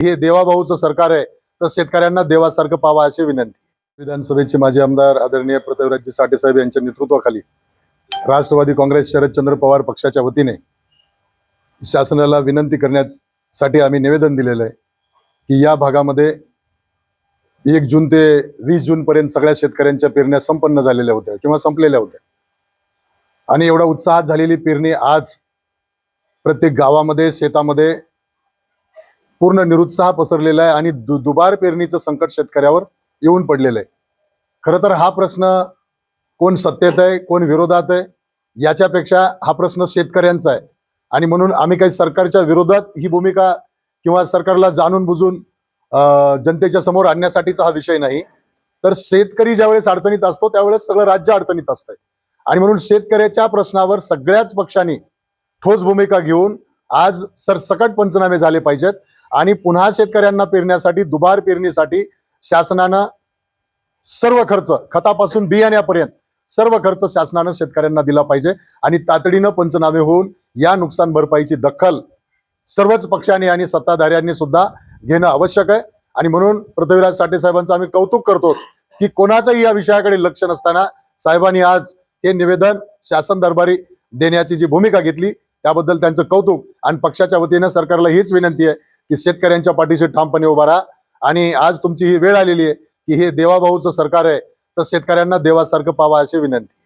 हे देवाभाऊचं सरकार आहे तर शेतकऱ्यांना देवासारखं पावा अशी विनंती. विधानसभेचे माजी आमदार आदरणीय प्रतापराजजी साठे साहेब यांच्या नेतृत्वाखाली राष्ट्रवादी काँग्रेस शरदचंद्र पवार पक्षाच्या वतीने शासनाला विनंती करण्यासाठी आम्ही निवेदन दिलेलं आहे की या भागामध्ये एक जून ते वीस जूनपर्यंत सगळ्या शेतकऱ्यांच्या पेरण्या संपन्न झालेल्या होत्या किंवा संपलेल्या होत्या. आणि एवढा उत्साहात झालेली पेरणी आज प्रत्येक गावामध्ये शेतामध्ये पूर्ण निरुत्साह पसरलेला आहे आणि दु दुबार पेरणीचं संकट शेतकऱ्यावर येऊन पडलेलं आहे. खरं तर हा प्रश्न कोण सत्तेत आहे कोण विरोधात आहे याच्यापेक्षा हा प्रश्न शेतकऱ्यांचा आहे. आणि म्हणून आम्ही काही सरकारच्या विरोधात ही भूमिका किंवा सरकारला जाणून बुजून जनतेच्या समोर आणण्यासाठीचा हा विषय नाही. तर शेतकरी ज्यावेळेस अडचणीत असतो त्यावेळेस सगळं राज्य अडचणीत असतंय. आणि म्हणून शेतकऱ्याच्या प्रश्नावर सगळ्याच पक्षांनी ठोस भूमिका घेऊन आज सरसकट पंचनामे झाले पाहिजेत. आणि पुन्हा शेतकऱ्यांना पेरण्यासाठी दुबार पेरणीसाठी शासनानं सर्व खर्च खतापासून बियाण्यापर्यंत सर्व खर्च शासनानं शेतकऱ्यांना दिला पाहिजे. आणि तातडीनं पंचनामे होऊन या नुकसान भरपाईची दखल सर्वच पक्षांनी आणि सत्ताधाऱ्यांनी सुद्धा घेणं आवश्यक आहे. आणि म्हणून पृथ्वीराज साठे साहेबांचं आम्ही कौतुक करतो की कोणाचंही या विषयाकडे लक्ष नसताना साहेबांनी आज हे निवेदन शासन दरबारी देण्याची जी भूमिका घेतली त्याबद्दल त्यांचं कौतुक आणि पक्षाच्या वतीनं सरकारला हीच विनंती आहे की शेतकऱ्यांच्या पाठीशी ठामपणे उभा राहा. आणि आज तुमची ही वेळ आलेली आहे की हे देवाभाऊचं सरकार आहे तर शेतकऱ्यांना देवासारखं पावा अशी विनंती.